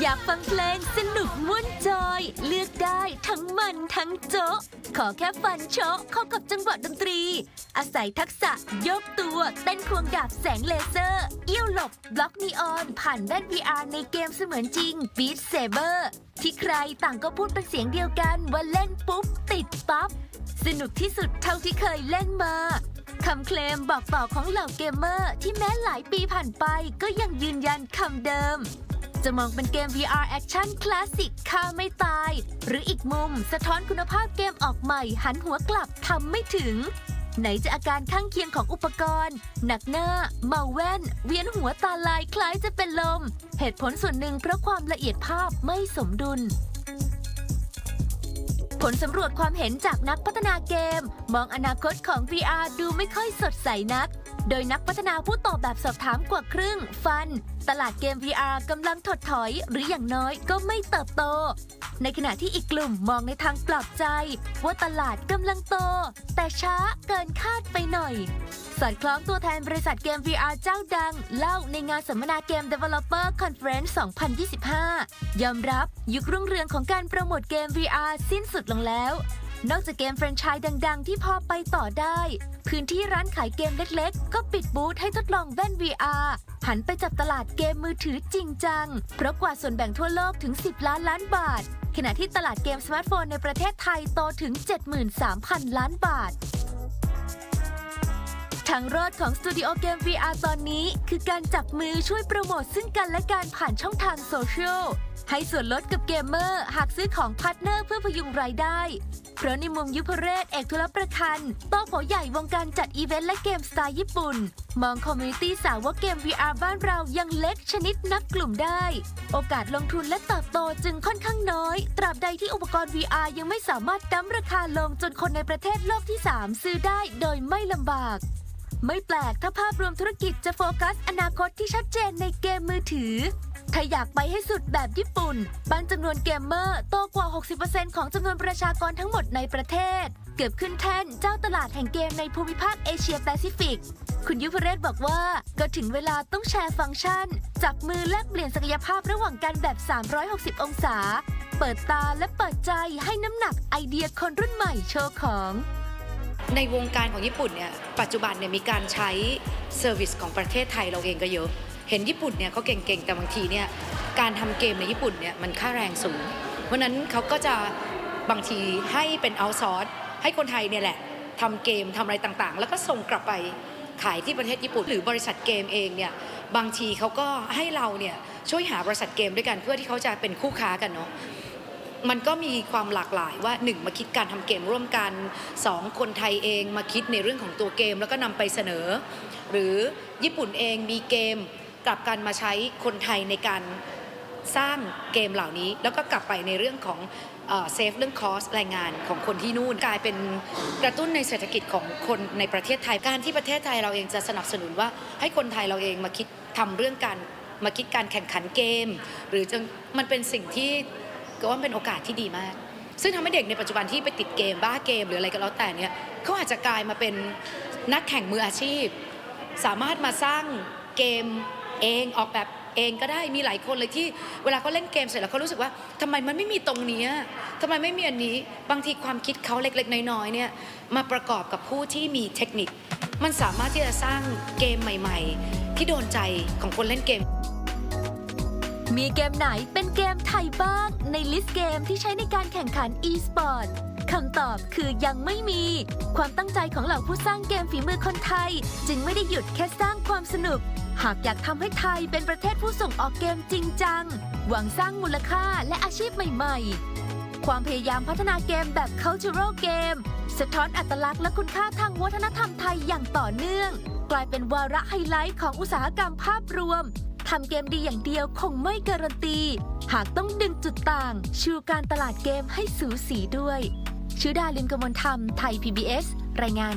อยากฟังเพลงสนุกม่วนจอย เลือกได้ทั้งมันทั้งโจ๊ะ ขอแค่ฟันโชะเข้ากับจังหวะดนตรี อาศัยทักษะยกตัวเต้นควงดาบแสงเลเซอร์ เอี้ยวหลบบล็อกนีออน ผ่านแว่น VR ในเกมเสมือนจริง Beat Saber ที่ใครต่างก็พูดเป็นเสียงเดียวกันว่าเล่นปุ๊บ ติดปั๊บ สนุกที่สุดเท่าที่เคยเล่นมาคำเคลมบอกต่อของเหล่าเกมเมอร์ ที่แม้หลายปีผ่านไปก็ยังยืนยันคำเดิม จะมองเป็นเกม VR Action คลาสสิกฆ่าไม่ตาย หรืออีกมุมสะท้อนคุณภาพเกมออกใหม่ หันหัวกลับทำไม่ถึง ไหนจะอาการข้างเคียงของอุปกรณ์ หนักหน้า เมาแว่น เวียนหัวตาลายคล้ายจะเป็นลม เหตุผลส่วนหนึ่งเพราะความละเอียดภาพไม่สมดุลผลสำรวจความเห็นจากนักพัฒนาเกม มองอนาคตของ VR ดูไม่ค่อยสดใสนัก โดยนักพัฒนาผู้ตอบแบบสอบถามกว่าครึ่ง ฟัน ตลาดเกม VR กำลังถดถอยหรืออย่างน้อยก็ไม่เติบโต ในขณะที่อีกกลุ่มมองในทางปลอบใจ ว่าตลาดกำลังโต แต่ช้าเกินคาดไปหน่อย สอดคล้องตัวแทนบริษัทเกม VR เจ้าดัง เล่าในงานสัมมนาเกม Developer Conference 2025 ยอมรับยุครุ่งเรืองของการโปรโมทเกม VR สิ้นสุดลงแล้ว นอกจากเกมแฟรนไชส์ดัง ๆ ที่พอไปต่อได้ พื้นที่ร้านขายเกมเล็กๆ ก็ปิดบูธให้ทดลองแว่น VR หันไปจับตลาดเกมมือถือจริงจัง เพราะกว่าส่วนแบ่งทั่วโลกถึง 10 ล้านล้านบาท ขณะที่ตลาดเกมสมาร์ทโฟนในประเทศไทยโตถึง 73,000 ล้านบาท ทางรอดของสตูดิโอเกม VR ตอนนี้ คือการจับมือช่วยโปรโมทซึ่งกันและการผ่านช่องทางโซเชียลให้ส่วนลดกับเกมเมอร์ หากซื้อของพาร์ทเนอร์เพื่อพยุงรายได้ เพราะในมุมยุพเรศเอกธุรประคันโต้โผใหญ่วงการจัดอีเวนต์และเกมสไตล์ญี่ปุ่น มองคอมมูนิตี้สาวกเกม VR บ้านเรายังเล็กชนิดนับกลุ่มได้ โอกาสลงทุนและเติบโตจึงค่อนข้างน้อย ตราบใดที่อุปกรณ์ VR ยังไม่สามารถดั้มราคาลงจนคนในประเทศโลกที่ 3 ซื้อได้โดยไม่ลำบาก ไม่แปลกถ้าภาพรวมธุรกิจจะโฟกัสอนาคตที่ชัดเจนในเกมมือถือ ถ้าอยากไปให้สุดแบบญี่ปุ่น ปันจำนวนเกมเมอร์โตกว่า 60%ของจำนวนประชากรทั้งหมดในประเทศ เกือบขึ้นแท่นเจ้าตลาดแห่งเกมในภูมิภาคเอเชียแปซิฟิก คุณยุพเรศบอกว่าก็ถึงเวลาต้องแชร์ฟังก์ชัน จับมือแลกเปลี่ยนศักยภาพระหว่างกันแบบ 360 องศา เปิดตาและเปิดใจให้น้ำหนักไอเดียคนรุ่นใหม่โชว์ของ ในวงการของญี่ปุ่นเนี่ยปัจจุบันเนี่ยมีการใช้เซอร์วิสของประเทศไทยเราเองก็เยอะ เห็นญี่ปุ่นเนี่ยเขาเก่งๆ แต่บางทีเนี่ยการทำเกมในญี่ปุ่นเนี่ยมันค่าแรงสูง เพราะฉะนั้นเขาก็จะบางทีให้เป็นเอาซอร์สให้คนไทยเนี่ยแหละทำเกมทำอะไรต่างๆ แล้วก็ส่งกลับไปขายที่ประเทศญี่ปุ่น หรือบริษัทเกมเองเนี่ยบางทีเขาก็ให้เราเนี่ยช่วยหาบริษัทเกมด้วยกันเพื่อที่เขาจะเป็นคู่ค้ากันเนาะ มันก็มีความหลากหลายว่า 1 มาคิดการทำเกมร่วมกัน 2 คนไทยเองมาคิดในเรื่องของตัวเกมแล้วก็นำไปเสนอ หรือญี่ปุ่นเองมีเกมกลับกันมาใช้คนไทยในการสร้างเกมเหล่านี้ แล้วก็กลับไปในเรื่องของเซฟเรื่องคอสแรงงานของคนที่นู่นกลายเป็นกระตุ้นในเศรษฐกิจของคนในประเทศไทยการที่ประเทศไทยเราเองจะสนับสนุนว่าให้คนไทยเราเองมาคิดทำเรื่องการมาคิดการแข่งขันเกม หรือจะมันเป็นสิ่งที่ ก็ว่าเป็นโอกาสที่ดีมาก ซึ่งทำให้เด็กในปัจจุบันที่ไปติดเกมบ้าเกมหรืออะไรก็แล้วแต่เนี่ยเขาอาจจะกลายมาเป็นนักแข่งมืออาชีพ สามารถมาสร้างเกมเองออกแบบเองก็ได้มีหลายคนเลยที่เวลาเขาเล่นเกมเสร็จแล้วเขารู้สึกว่าทำไมมันไม่มีตรงนี้ยทำไมไม่มีอันนี้บางทีความคิดเขาเล็กๆ น้อยๆเนี่ยมาประกอบกับผู้ที่มีเทคนิค มันสามารถที่จะสร้างเกมใหม่ ๆ ที่โดนใจของคนเล่นเกม มีเกมไหนเป็นเกมไทยบ้าง ในลิสต์เกมที่ใช้ในการแข่งขัน e-sport คำตอบคือยังไม่มี ความตั้งใจของเหล่าผู้สร้างเกมฝีมือคนไทย จึงไม่ได้หยุดแค่สร้างความสนุก หากอยากทำให้ไทยเป็นประเทศผู้ส่งออกเกมจริงจัง หวังสร้างมูลค่าและอาชีพใหม่ ๆ ความพยายามพัฒนาเกมแบบ cultural game สะท้อนอัตลักษณ์และคุณค่าทางวัฒนธรรมไทยอย่างต่อเนื่อง กลายเป็นวาระไฮไลท์ของอุตสาหกรรมภาพรวม ทำเกมดีอย่างเดียวคงไม่การันตี หากต้องดึงจุดต่าง ชูการตลาดเกมให้สูสีด้วยชุดาลิมกมลธรรมไทย PBS รายงาน